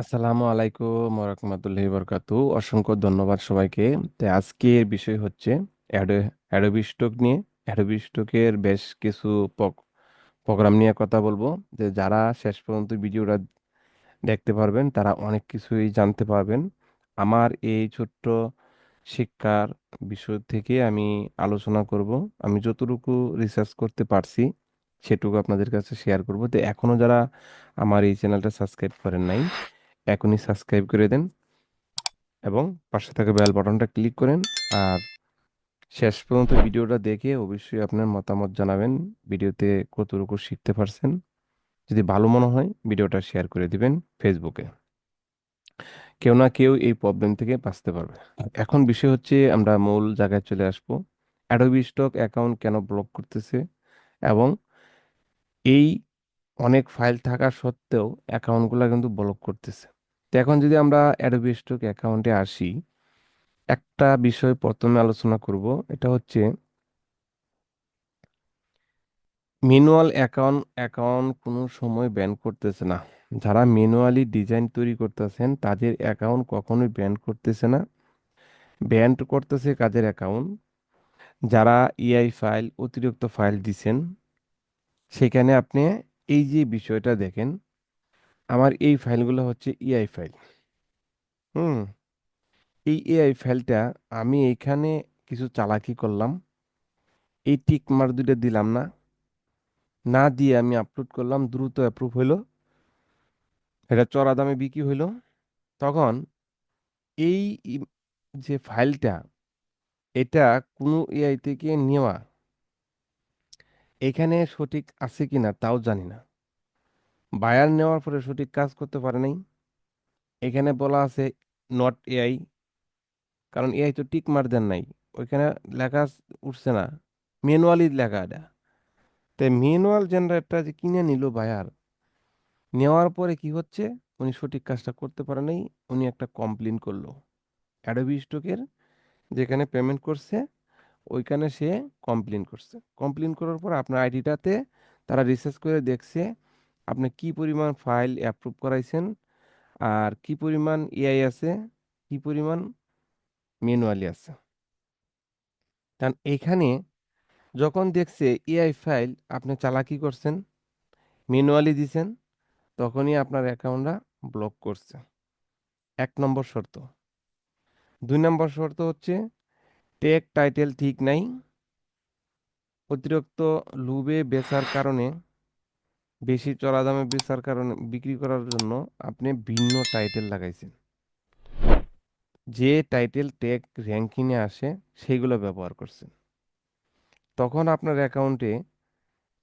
আসসালামু আলাইকুম ওরহমতুল্লাহি বরকাতু অসংখ্য ধন্যবাদ সবাইকে। তো আজকের বিষয় হচ্ছে অ্যাডো, অ্যাডোবি স্টক নিয়ে। অ্যাডোবি স্টকের বেশ কিছু প্রোগ্রাম নিয়ে কথা বলব। যে যারা শেষ পর্যন্ত ভিডিওটা দেখতে পারবেন, তারা অনেক কিছুই জানতে পারবেন। আমার এই ছোট্ট শিক্ষার বিষয় থেকে আমি আলোচনা করব। আমি যতটুকু রিসার্চ করতে পারছি, সেটুকু আপনাদের কাছে শেয়ার করব। তো এখনও যারা আমার এই চ্যানেলটা সাবস্ক্রাইব করেন নাই এখনই সাবস্ক্রাইব করে দেন এবং পাশে থাকা বেল বাটনটা ক্লিক করেন আর শেষ পর্যন্ত ভিডিওটা দেখে অবশ্যই আপনার মতামত জানাবেন, ভিডিওতে কতটুকু শিখতে পারছেন। যদি ভালো মনে হয়, ভিডিওটা শেয়ার করে দিবেন ফেসবুকে কেউ না কেউ এই প্রবলেম থেকে বাঁচতে পারবে। এখন বিষয় হচ্ছে আমরা মূল জায়গায় চলে আসব। অ্যাডোবি স্টক অ্যাকাউন্ট কেন ব্লক করতেছে এবং এই অনেক ফাইল থাকা সত্ত্বেও অ্যাকাউন্টগুলো কিন্তু ব্লক করতেছে। তো এখন যদি আমরা অ্যাডোবি স্টক অ্যাকাউন্টে আসি, একটা বিষয় প্রথমে আলোচনা করব, এটা হচ্ছে ম্যানুয়াল অ্যাকাউন্ট অ্যাকাউন্ট কোনো সময় ব্যান করতেছে না। যারা ম্যানুয়ালি ডিজাইন তৈরি করতেছেন, তাদের অ্যাকাউন্ট কখনোই ব্যান করতেছে না। ব্যান করতেছে কাদের অ্যাকাউন্ট যারা ইআই ফাইল অতিরিক্ত ফাইল দিছেন, সেখানে আপনি এই যে বিষয়টা দেখেন আমার এই ফাইলগুলো হচ্ছে ইআই ফাইল। হুম? এই এআই ফাইলটা আমি এইখানে কিছু চালাকি করলাম। এই টিক মার দুইটা দিলাম না। না দিয়ে আমি আপলোড করলাম, দ্রুত অ্যাপ্রুভ হইল। এটা চড়া দামে বিক্রি হইল। তখন এই যে ফাইলটা, এটা কোনো এআই থেকে নেওয়া। এখানে সঠিক আছে কিনা তাও জানি না। বায়ার নেওয়ার পরে সঠিক কাজ করতে পারে নাই। এখানে বলা আছে নট এআই কারণ এআই তো টিক মার দেন নাই। ওইখানে লেখা উঠছে না। ম্যানুয়ালি লেখা এটা। তাই ম্যানুয়াল জেনারেটরটা যে কিনে নিল বায়ার, নেওয়ার পরে কি হচ্ছে? উনি সঠিক কাজটা করতে পারে নাই, উনি একটা কমপ্লেন করল। অ্যাডোবি স্টকের যেখানে পেমেন্ট করছে, ওইখানে সে কমপ্লেন করছে। কমপ্লেন করার পর আপনার আইডিটাতে তারা রিসার্চ করে দেখছে আপনি কি পরিমাণ ফাইল অ্যাপ্রুভ করাইছেন? আর কি পরিমাণ এআই আছে? কি পরিমাণ ম্যানুয়ালি আছে? কারণ এখানে যখন দেখছে এআই ফাইল আপনি চালাকি করছেন ম্যানুয়ালি দিছেন, তখনই আপনার অ্যাকাউন্টটা ব্লক করছে। এক নম্বর শর্ত। দুই নম্বর শর্ত হচ্ছে টেক টাইটেল ঠিক নাই। অতিরিক্ত লুবে বেচার কারণে বেশি চড়া দামে বেচার কারণে বিক্রি করার জন্য আপনি ভিন্ন টাইটেল লাগাইছেন। যে টাইটেল টেক র্যাঙ্কিংয়ে আসে সেইগুলো ব্যবহার করছেন। তখন আপনার অ্যাকাউন্টে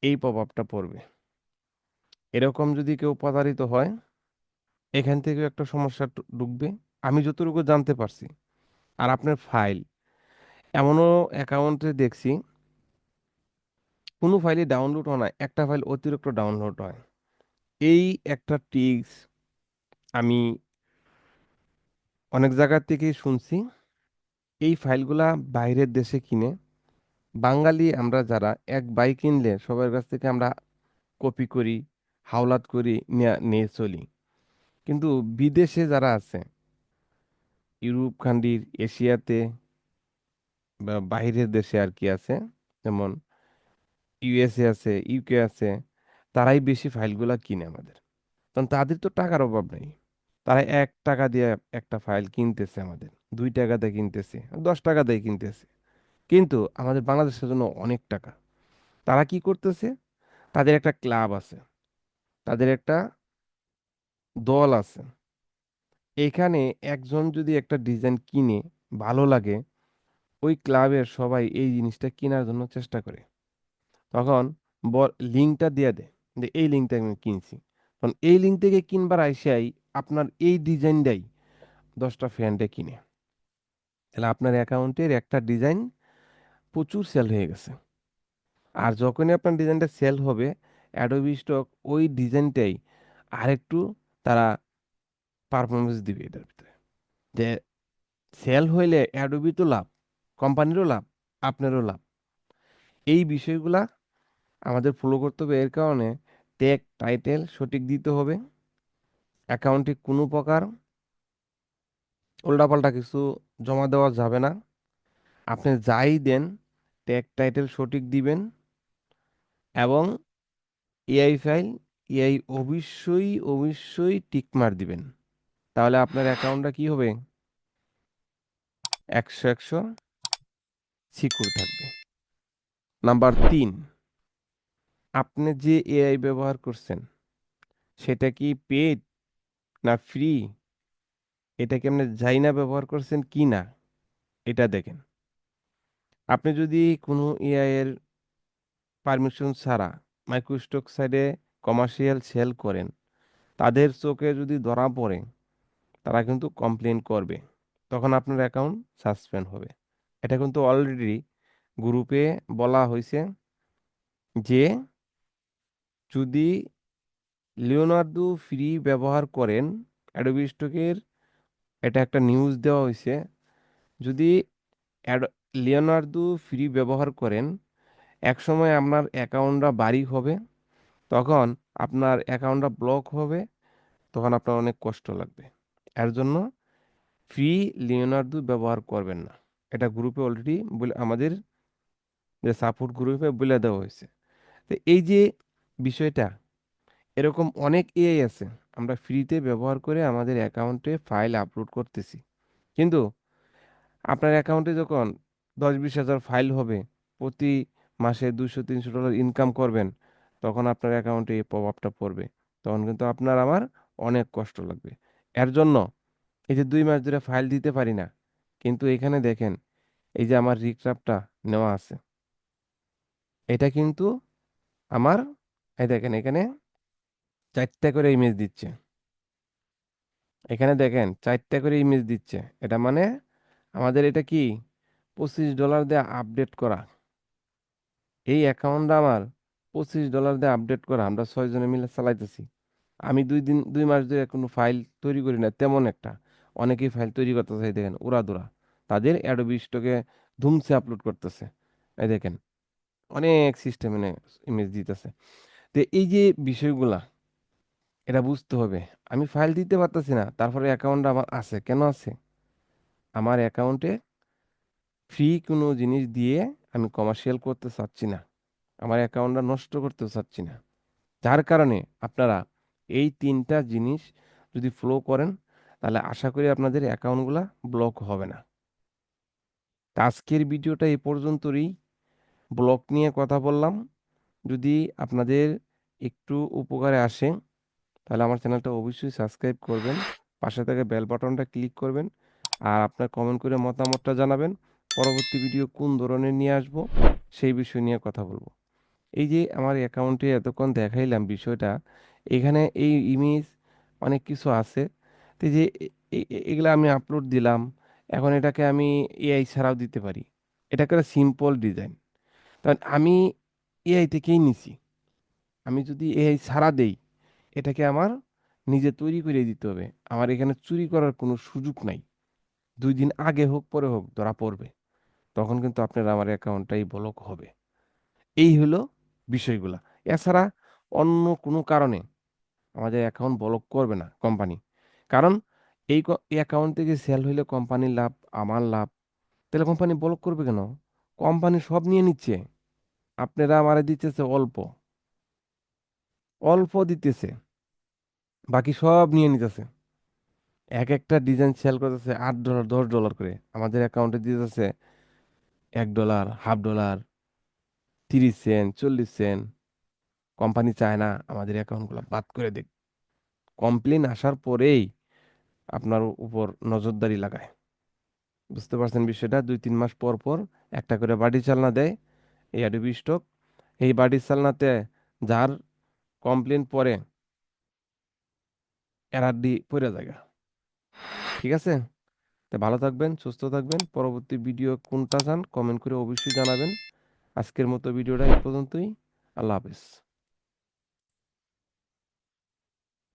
এই প্রভাবটা পড়বে। এরকম যদি কেউ প্রতারিত হয়, এখান থেকে একটা সমস্যা ঢুকবে। আমি যতটুকু জানতে পারছি, আর আপনার ফাইল এমনও অ্যাকাউন্টে দেখছি কোনো ফাইলে ডাউনলোড হয় না, একটা ফাইল অতিরিক্ত ডাউনলোড হয়। এই একটা ট্রিক্স আমি অনেক জায়গা থেকেই শুনছি, এই ফাইলগুলা বাইরের দেশে কিনে, বাঙালি আমরা যারা, এক বাই কিনলে সবার কাছ থেকে আমরা কপি করি, হাওলাত করি, নিয়ে চলি। কিন্তু বিদেশে যারা আছে, ইউরোপ খান্ডির এশিয়াতে বা বাইরের দেশে আর কি আছে, যেমন ইউএসএ আছে ইউকে আছে, তারাই বেশি ফাইলগুলা কিনে আমাদের। কারণ তাদের তো টাকার অভাব নেই। তারা এক টাকা দিয়ে একটা ফাইল কিনতেছে আমাদের, দুই টাকা দিয়ে কিনতেছে, দশ টাকা দিয়ে কিনতেছে। কিন্তু আমাদের বাংলাদেশের জন্য অনেক টাকা। তারা কি করতেছে? তাদের একটা ক্লাব আছে, তাদের একটা দল আছে। এখানে একজন যদি একটা ডিজাইন কিনে, ভালো লাগে, ওই ক্লাবের সবাই এই জিনিসটা কেনার জন্য চেষ্টা করে। তখন লিঙ্কটা দিয়ে দেয় যে, এই লিঙ্কটা আমি কিনছি। তখন এই লিঙ্ক থেকে কিনবার আইসাই আপনার এই ডিজাইনটাই দশটা ফ্যানটা কিনে। তাহলে আপনার অ্যাকাউন্টের একটা ডিজাইন প্রচুর সেল হয়ে গেছে। আর যখনই আপনার ডিজাইনটা সেল হবে অ্যাডোবি স্টক ওই ডিজাইনটাই আরেকটু তারা পারফরমেন্স দিবে এটার ভিতরে। যে সেল হইলে অ্যাডোবি তো লাভ, কোম্পানিরও লাভ, আপনারও লাভ। এই বিষয়গুলা আমাদের ফলো করতে হবে এর কারণে ট্যাগ টাইটেল সঠিক দিতে হবে। অ্যাকাউন্টে কোনো প্রকার উল্টাপাল্টা কিছু জমা দেওয়া যাবে না। আপনি যাই দেন ট্যাগ টাইটেল সঠিক দিবেন এবং এআই ফাইল এআই অবশ্যই অবশ্যই টিকমার দিবেন। তাহলে আপনার অ্যাকাউন্টটা কি হবে? একশো একশো সিকিউর থাকবে। নাম্বার তিন। আপনি যে এআই ব্যবহার করছেন, সেটা কি পেড না ফ্রি এটা কি আপনি যাই না ব্যবহার করছেন কি না? এটা দেখেন। আপনি যদি কোনো এআই এর পারমিশন ছাড়া মাইক্রোস্টক সাইডে কমার্শিয়াল সেল করেন, তাদের চোখে যদি ধরা পড়ে, তারা কিন্তু কমপ্লেন করবে। তখন আপনার অ্যাকাউন্ট সাসপেন্ড হবে। এটা কিন্তু অলরেডি গ্রুপে বলা হয়েছে যে যদি লিওনার্দো ফ্রি ব্যবহার করেন, অ্যাডোবি স্টকের, এটা একটা নিউজ দেওয়া হয়েছে যদি লিওনার্দো ফ্রি ব্যবহার করেন, একসময় আপনার অ্যাকাউন্টটা বাড়ি হবে, তখন আপনার অ্যাকাউন্টটা ব্লক হবে, তখন আপনার অনেক কষ্ট লাগবে। এর জন্য ফ্রি লিওনার্দো ব্যবহার করবেন না। এটা গ্রুপে অলরেডি বলে, আমাদের যে সাপোর্ট গ্রুপে বলে দেওয়া হয়েছে তো এই যে বিষয়টা। এরকম অনেক এআই আছে, আমরা ফ্রিতে ব্যবহার করে আমাদের অ্যাকাউন্টে ফাইল আপলোড করতেছি। কিন্তু আপনার অ্যাকাউন্টে যখন দশ বিশ হাজার ফাইল হবে, প্রতি মাসে দুশো তিনশো ডলার ইনকাম করবেন, তখন আপনার অ্যাকাউন্টে এই প্রভাবটা পড়বে। তখন কিন্তু আপনার আমার অনেক কষ্ট লাগবে। এর জন্য এই যে দুই মাস ধরে ফাইল দিতে পারি না, কিন্তু এখানে দেখেন, এই যে আমার রিক্রাপটা নেওয়া আছে। এটা কিন্তু আমার এই দেখেন, এখানে চারটা করে ইমেজ দিচ্ছে। এখানে দেখেন, চারটা করে ইমেজ দিচ্ছে। এটা মানে আমাদের এটা কি? পঁচিশ ডলার দিয়ে আপডেট করা। এই অ্যাকাউন্টটা আমার পঁচিশ ডলার দিয়ে আপডেট করা। আমরা ছয়জনে মিলে চালাইতেছি। আমি দুই দিন, দুই মাস ধরে কোনো ফাইল তৈরি করি না, তেমন একটা। অনেকেই ফাইল তৈরি করতেছে দেখেন, উড়াদুরা। তাদের অ্যাডোবি স্টকে ধুমসে আপলোড করতেছে। এই দেখেন, অনেক সিস্টেমে ইমেজ দিতেছে। তো এই যে বিষয়গুলা, এটা বুঝতে হবে। আমি ফাইল দিতে পারতেছি না, তারপরে অ্যাকাউন্ট আমার আছে। কেন আছে? আমার অ্যাকাউন্টে ফ্রি কোনো জিনিস দিয়ে আমি কমার্শিয়াল করতে চাচ্ছি না। আমার অ্যাকাউন্টটা নষ্ট করতে চাচ্ছি না। যার কারণে আপনারা এই তিনটা জিনিস যদি ফলো করেন, তাহলে আশা করি আপনাদের অ্যাকাউন্টগুলা ব্লক হবে না। আজকের ভিডিওটা এই পর্যন্তই ব্লক নিয়ে কথা বললাম। যদি আপনাদের একটু উপকারে আসে, তাহলে আমার চ্যানেলটা অবশ্যই সাবস্ক্রাইব করবেন, পাশে থেকে বেল বাটনটা ক্লিক করবেন আর আপনার কমেন্ট করে মতামতটা জানাবেন। পরবর্তী ভিডিও কোন ধরনের নিয়ে আসব সেই বিষয় নিয়ে কথা বলব। এই যে আমার অ্যাকাউন্টে এতক্ষণ দেখাইলাম বিষয়টা, এখানে এই ইমেজ অনেক কিছু আছে। তো যে এগুলা আমি আপলোড দিলাম, এখন এটাকে আমি এআই ছাড়াও দিতে পারি। এটা একটা সিম্পল ডিজাইন কারণ আমি এআই থেকেই নিছি। আমি যদি এআই ছাড়া দেই, এটাকে আমার নিজে তৈরি করে দিতে হবে। আমার এখানে চুরি করার কোনো সুযোগ নাই। দুই দিন আগে হোক, পরে হোক, ধরা পড়বে। তখন কিন্তু আপনার আমার অ্যাকাউন্টটাই ব্লক হবে। এই হলো বিষয়গুলা। এছাড়া অন্য কোনো কারণে আমাদের অ্যাকাউন্ট ব্লক করবে না কোম্পানি কারণ এই অ্যাকাউন্ট থেকে সেল হইলে কোম্পানির লাভ, আমার লাভ। তাহলে কোম্পানি ব্লক করবে কেন? কোম্পানি সব নিয়ে নিচ্ছে। আপনারা আমারে দিতেছে অল্প। অল্প দিতেছে, বাকি সব নিয়ে নিতেছে। এক একটা ডিজাইন সেল করতেছে আট ডলার দশ ডলার করে। আমাদের অ্যাকাউন্টে দিতেছে এক ডলার হাফ ডলার তিরিশ সেন্ট চল্লিশ সেন্ট কোম্পানি চায় না, আমাদের অ্যাকাউন্টগুলো বাদ করে দেখ কমপ্লেন আসার পরেই আপনার উপর নজরদারি লাগায়। বুঝতে পারছেন বিষয়টা? দুই, তিন মাস পর পর একটা করে বাড়ি চালনা দেয়, এই অ্যাডোবি স্টক এই বাড়ির চালনাতে যার কমপ্লেন পরে এরআরডি পড়ে জায়গা ঠিক আছে? তো ভালো থাকবেন, সুস্থ থাকবেন। পরবর্তী ভিডিও কোনটা চান কমেন্ট করে অবশ্যই জানাবেন। আজকের মতো ভিডিওটা এই পর্যন্তই। আল্লাহ হাফেজ।